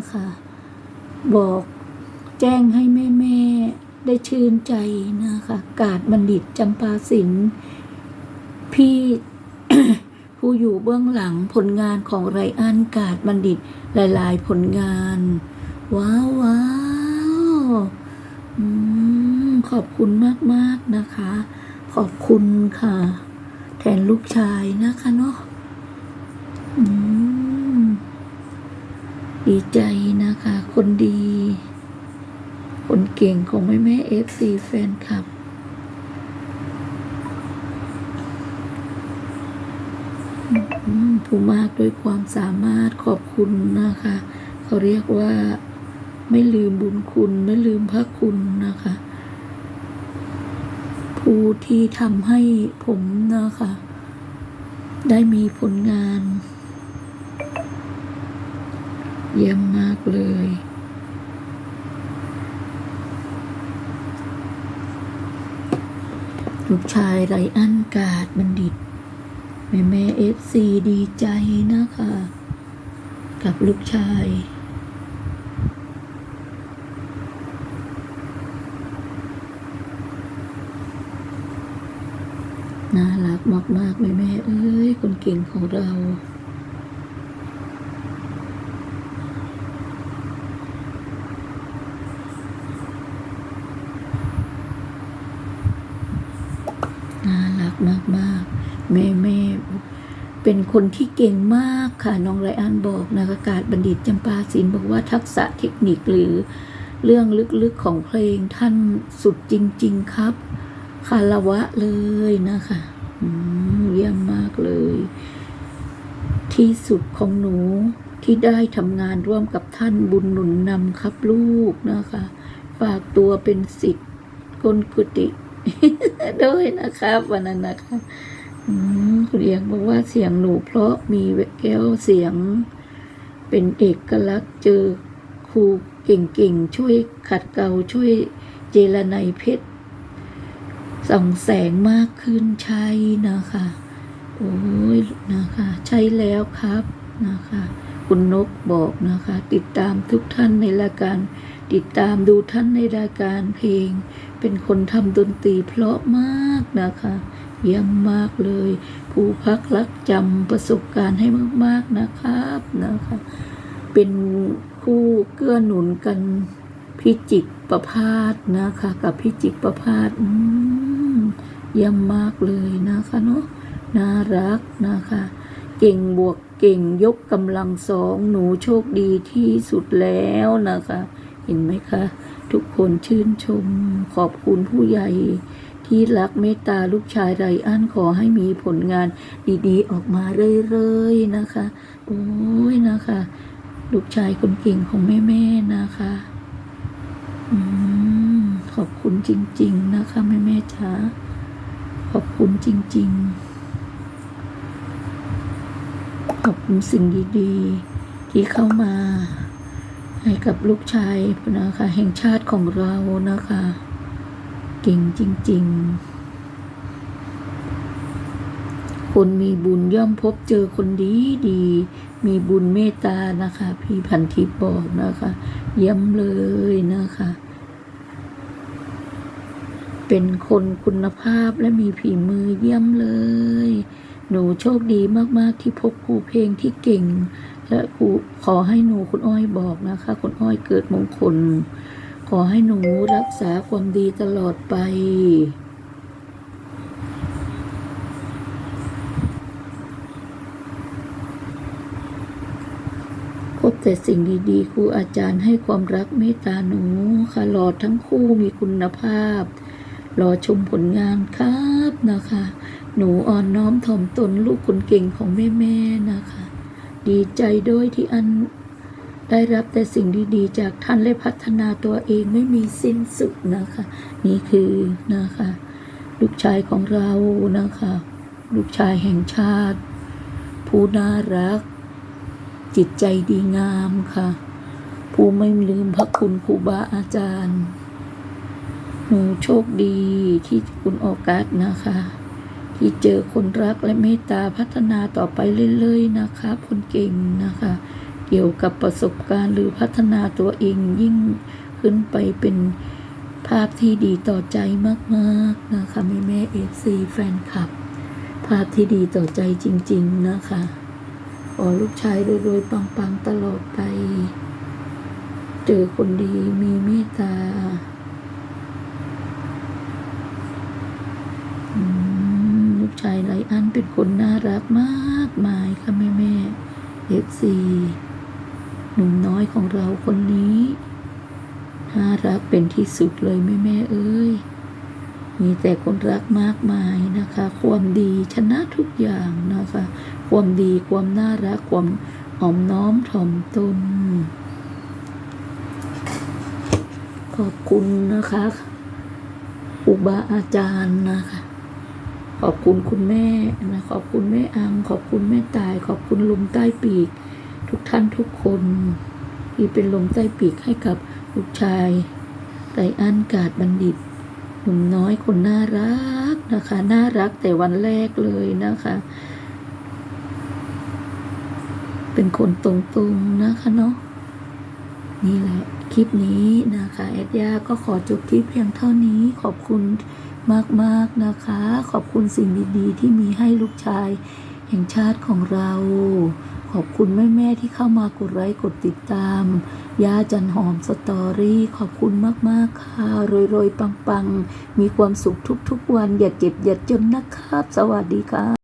นะคะ บอกแจ้งให้แม่แม่ได้ชื่นใจนะคะ กาดบัณฑิตจำปาสินพี่ผู้อยู่เบื้องหลังผลงานของไรอันกาดบัณฑิตหลายๆ ผลงาน ว้าวว้าวขอบคุณมาก ๆ นะคะ ขอบคุณค่ะ แทนลูกชายนะคะเนาะอืม ดีใจนะคะ คนดี คนเก่งของแม่แม่เอฟซีแฟนคลับ ผู้มากด้วยความสามารถขอบคุณนะคะ เขาเรียกว่าไม่ลืมบุญคุณไม่ลืมพระคุณนะคะ ผู้ที่ทำให้ผมนะคะ ได้มีผลงาน เยี่ยมมากเลย ลูกชายไรอันกาดบัณฑิต แม่แม่เอฟซีดีใจนะคะ กับลูกชายน่ารักมากๆแม่แม่เอ้ยคนเก่งของเรา น่ารักมากๆ แม่แม่เป็นคนที่เก่งมากค่ะน้องไรอันบอกนะคะกาศบัณฑิตจำปาศิลป์บอกว่าทักษะเทคนิคหรือเรื่องลึกๆของเพลงท่านสุดจริง ๆครับ คารวะเลยนะคะเยี่ยมมากเลย ที่สุดของหนูที่ได้ทำงานร่วมกับท่านบุญหนุนนำครับลูกนะคะ ฝากตัวเป็นสิทธิ์กลกุติด้วยนะครับวันนั้นนะคะ คุณเอียงบอกว่าเสียงหนูเพราะมีแก้วเสียง เป็นเอกลักษณ์เจอครูเก่งๆ ช่วยขัดเกลาช่วยเจรไนยเพชรส่องแสงมากขึ้นใช่นะคะ โอ้ยนะคะ ใช่แล้วครับนะคะ คุณนกบอกนะคะ ติดตามทุกท่านในรายการ ติดตามดูท่านในรายการเพลง เป็นคนทำดนตรีเพราะมากนะคะ เยี่ยมมากเลย ผู้พักรักจำประสบการณ์ให้มาก ๆนะครับนะคะ เป็นคู่เกื้อหนุนกันพิจิกประพาสนะคะ กับพิจิกประพาสเยี่ยมมากเลยนะคะเนาะน่ารักนะคะ เก่งบวกเก่งยกกำลังสองหนูโชคดีที่สุดแล้วนะคะ เห็นไหมคะ ทุกคนชื่นชมขอบคุณผู้ใหญ่ ที่รักเมตตาลูกชายไรอันขอให้มีผลงานดีๆ ออกมาเรื่อยๆนะคะ โอ้ยนะคะ ลูกชายคนเก่งของแม่ๆนะคะอืมขอบคุณจริง ๆ นะคะแม่ๆจ๋าขอบคุณจริง ๆ ขอบคุณสิ่งดีๆ ที่เข้ามาให้กับลูกชายนะคะ แห่งชาติของเรานะคะ เก่งจริง ๆ คนมีบุญย่อมพบเจอคนดีดี มีบุญเมตตานะคะ พี่พันทิพย์บอกนะคะ เยี่ยมเลยนะคะ เป็นคนคุณภาพและมีผีมือเยี่ยมเลย หนูโชคดีมากๆที่พบครูเพลงที่เก่งและครูขอให้หนูคุณอ้อยบอกนะคะ คุณอ้อยเกิดมงคล ขอให้หนูรักษาความดีตลอดไป พบแต่สิ่งดีๆ ครูอาจารย์ให้ความรักเมตตาหนูค่ะหลอดทั้งคู่มีคุณภาพ รอชมผลงานครับนะคะ หนูอ่อนน้อมถ่อมตนลูกคนเก่งของแม่ ๆ นะคะ ดีใจด้วยที่อัน ได้รับแต่สิ่งดีๆ จากท่านและพัฒนาตัวเองไม่มีสิ้นสุดนะคะ นี่คือนะคะ ลูกชายของเรานะคะ ลูกชายแห่งชาติ ผู้น่ารัก จิตใจดีงามค่ะ ผู้ไม่ลืมพระคุณครูบาอาจารย์ หนูโชคดีที่คุณออกัสนะคะที่เจอคนรักและเมตตาพัฒนาต่อไปเรื่อยๆนะคะคนเก่งนะคะ เกี่ยวกับประสบการณ์หรือพัฒนาตัวเองยิ่งขึ้นไปเป็นภาพที่ดีต่อใจมากๆนะคะแม่แม่เอฟซีแฟนคลับ ภาพที่ดีต่อใจจริง ๆนะคะขอลูกชายรวยๆปังๆ ตลอดไป เจอคนดีมีเมตตาลูกชายไรอันเป็นคนน่ารักมากมายค่ะแม่แม่เอฟซี หนุ่มน้อยของเราคนนี้ น่ารักเป็นที่สุดเลยแม่แม่เอ้ย มีแต่คนรักมากมายนะคะ ความดีชนะทุกอย่างนะคะ ความดีความน่ารักความอ่อมน้อมถ่อมตน ขอบคุณนะคะครูบาอาจารย์นะคะ ขอบคุณคุณแม่นะ ขอบคุณแม่อัง ขอบคุณแม่ตาย ขอบคุณลุมใต้ปีก ท่านทุกคนที่เป็นลมใต้ปีกให้กับลูกชายไรอันกาดบัณฑิต หนุ่มน้อยคนน่ารักนะคะ น่ารักแต่วันแรกเลยนะคะ เป็นคนตรงๆนะคะเนาะนี่แหละ คลิปนี้นะคะแอดยาก็ขอจบคลิปเพียงเท่านี้ขอบคุณมากๆนะคะ ขอบคุณสิ่งดีๆ ที่มีให้ลูกชายแห่งชาติของเรา ขอบคุณแม่ ๆ ที่เข้ามากดไลค์กดติดตามยาจันหอมสตอรี่ขอบคุณมาก ๆ ค่ะรวยๆ ปัง ๆ มีความสุขทุก ๆ วันอย่าเจ็บอย่าจนนะครับ สวัสดีค่ะ